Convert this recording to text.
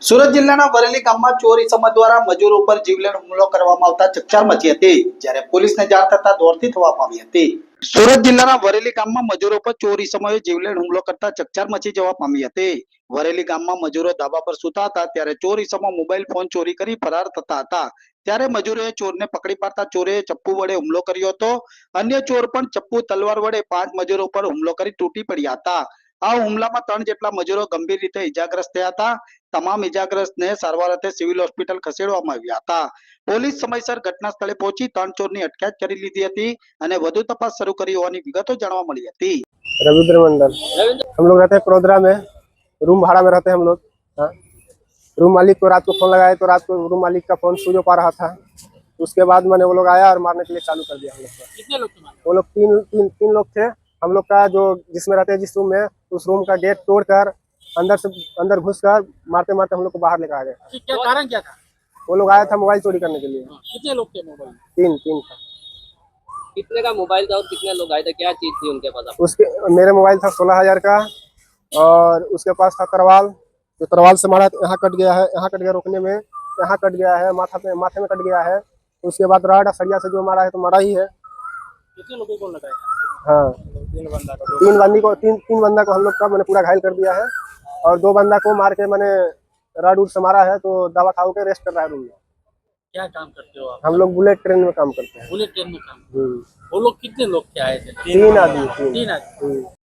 સુરત જિલ્લાના વરેલી ગામમાં ચોરી સમજ દ્વારા મજૂર ઉપર જીવલેણ હુમલો કરવામાં આવતા ચકચાર મચી હતી જ્યારે પોલીસને જાણ થતા દોડતી થવામાં આવી હતી સુરત જિલ્લાના વરેલી ગામમાં મજૂરો પર ચોરી સમયે જીવલેણ હુમલો કરતા ચકચાર મચી જવા પામી હતી વરેલી ગામમાં મજૂરો ધાબા પર સુતા હતા ત્યારે ચોરી સમય મોબાઈલ ફોન ચોરી કરી ફરાર થતા હતા ત્યારે મજૂરોએ ચોરને પકડી પાડતા ચોરે ચપ્પુ વડે હુમલો કર્યો હતો અન્ય ચોર પણ ચપ્પુ તલવાર વડે પાંચ મજૂરો પર હુમલો કરી તૂટી પડ્યા હતા ઔ હુમલામાં 3 જેટલા મજૂરો ગંભીર રીતે ઇજાગ્રસ્ત થયા હતા તમામ ઇજાગ્રસ્તને સરવાળાતે સિવિલ હોસ્પિટલ ખસેડવામાં આવ્યા હતા પોલીસ સમયસર ઘટનાસ્થળે પહોંચી 3 ચોરની અટકાયત કરી લીધી હતી અને વધુ તપાસ શરૂ કરી હોવાની વિગતો જાણવા મળી હતી રવિન્દ્રવંટર હમ લોકો રહેતે પ્રોદરા મે રૂમ ભાડા મે રહેતે હમ લોકો હ રૂમ માલિક કો રાત કો ફોન લગાયા તો રાત કો રૂમ માલિક કા ફોન સુજો પા રહા થા ઉસકે બાદ મેને વો લોગ આયા ઔર મારને કે લિયે ચાલુ કર દિયા હમ લોકો ઇતને લોક સે માર વો લોગ 3 3 3 લોક થે हम लोग का जो जिसमें रहते हैं जिस रूम में उस रूम का गेट तोड़कर अंदर से अंदर घुस कर मारते मारते हम लोग को बाहर लेकर आ गए तो क्या कारण क्या था वो लोग आया था मोबाइल चोरी करने के लिए हाँ, कितने लोग थे मोबाइल तीन तीन था कितने का मोबाइल था और कितने लोग आए थे क्या चीज थी उनके पास उसके मेरे मोबाइल था सोलह हजार का और उसके पास था तरवाल जो तरवाल से मारा यहाँ कट गया है यहाँ कट गया रोकने में यहाँ कट गया है माथा पे माथे में कट गया है उसके बाद राड सरिया से जो मारा है तो मारा ही है कितने लोगों को लगाया हाँ तीन बंदी को तीन तीन बंदा को हम लोग का मैंने पूरा घायल कर दिया है और दो बंदा को मार के मैंने रड उड से मारा है तो दवा खाओ के रेस्ट कर रहा है रूम में क्या काम करते हो आप हम लोग बुलेट ट्रेन में काम करते हैं बुलेट ट्रेन में काम हम्म। वो लोग कितने लोग क्या आए थे तीन आदमी तीन आदमी हम्म।